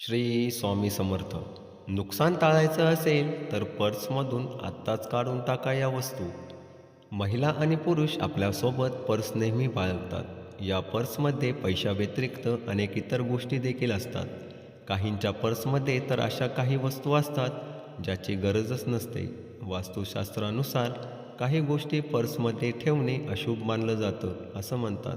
श्री स्वामी समर्थ. नुकसान टाळायचं असेल तर पर्समधून आत्ताच काढून टाका या वस्तू. महिला आणि पुरुष आपल्यासोबत पर्स नेहमी बाळगतात. या पर्समध्ये पैशाव्यतिरिक्त अनेक इतर गोष्टी देखील असतात. काहींच्या पर्समध्ये तर अशा काही वस्तू असतात ज्याची गरजच नसते. वास्तुशास्त्रानुसार काही गोष्टी पर्समध्ये ठेवणे अशुभ मानलं जातं असं म्हणतात.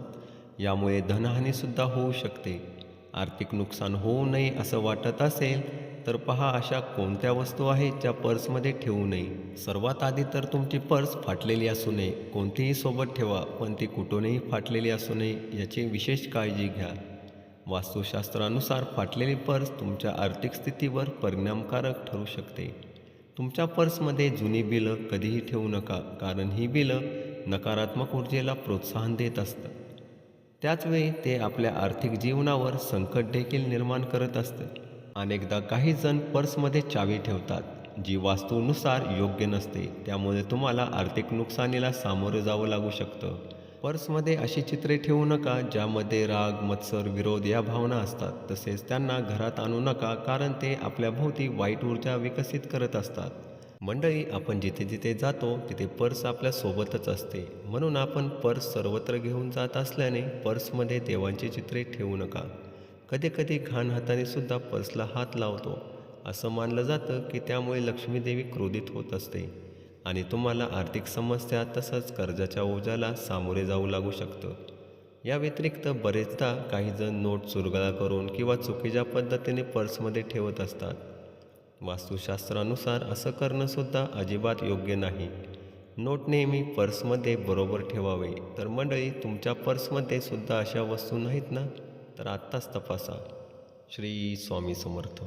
यामुळे धनहानीसुद्धा होऊ शकते. आर्थिक नुकसान होऊ नये असं वाटत असेल तर पहा अशा कोणत्या वस्तू आहेत ज्या पर्समध्ये ठेवू नये. सर्वात आधी तर तुमची पर्स फाटलेली असू नये. कोणतीही सोबत ठेवा पण ती कुठूनही फाटलेली असू नये याची विशेष काळजी घ्या. वास्तुशास्त्रानुसार फाटलेली पर्स तुमच्या आर्थिक स्थितीवर परिणामकारक ठरू शकते. तुमच्या पर्समध्ये जुनी बिलं कधीही ठेवू नका कारण ही बिलं नकारात्मक ऊर्जेला प्रोत्साहन देत असतं त्याचवेळी ते आपल्या आर्थिक जीवनावर संकट देखील निर्माण करत असते. अनेकदा काही जण पर्समध्ये चावी ठेवतात जी वास्तूनुसार योग्य नसते त्यामुळे तुम्हाला आर्थिक नुकसानीला सामोरं जावं लागू शकतं. पर्समध्ये अशी चित्रे ठेवू नका ज्यामध्ये राग मत्सर विरोध या भावना असतात. तसेच त्यांना घरात आणू नका कारण ते आपल्याभोवती वाईट ऊर्जा विकसित करत असतात. मंडळी आपण जिथे जिथे जातो तिथे पर्स आपल्या सोबतच असते. म्हणून आपण पर्स सर्वत्र घेऊन जात असल्याने पर्समध्ये देवांची चित्रे ठेवू नका. कधीकधी घाण हाताने सुद्धा पर्सला हात लावतो. असं मानलं जातं की त्यामुळे लक्ष्मीदेवी क्रोधित होत असते. आणि तुम्हाला आर्थिक समस्या तसंच कर्जाच्या ओझ्याला सामोरे जाऊ लागू शकतं. या व्यतिरिक्त बरेचदा काही जण नोट चुरगळा करून किंवा चुकीच्या पद्धतीने पर्समध्ये ठेवत असतात. वास्तुशास्त्रानुसार असं करणंसुद्धा अजिबात योग्य नाही. नोट नेहमी पर्समध्ये बरोबर ठेवावे. तर मंडळी तुमच्या पर्समध्ये सुद्धा अशा वस्तू नाहीत ना? तर आत्ताच तपासा. श्री स्वामी समर्थ.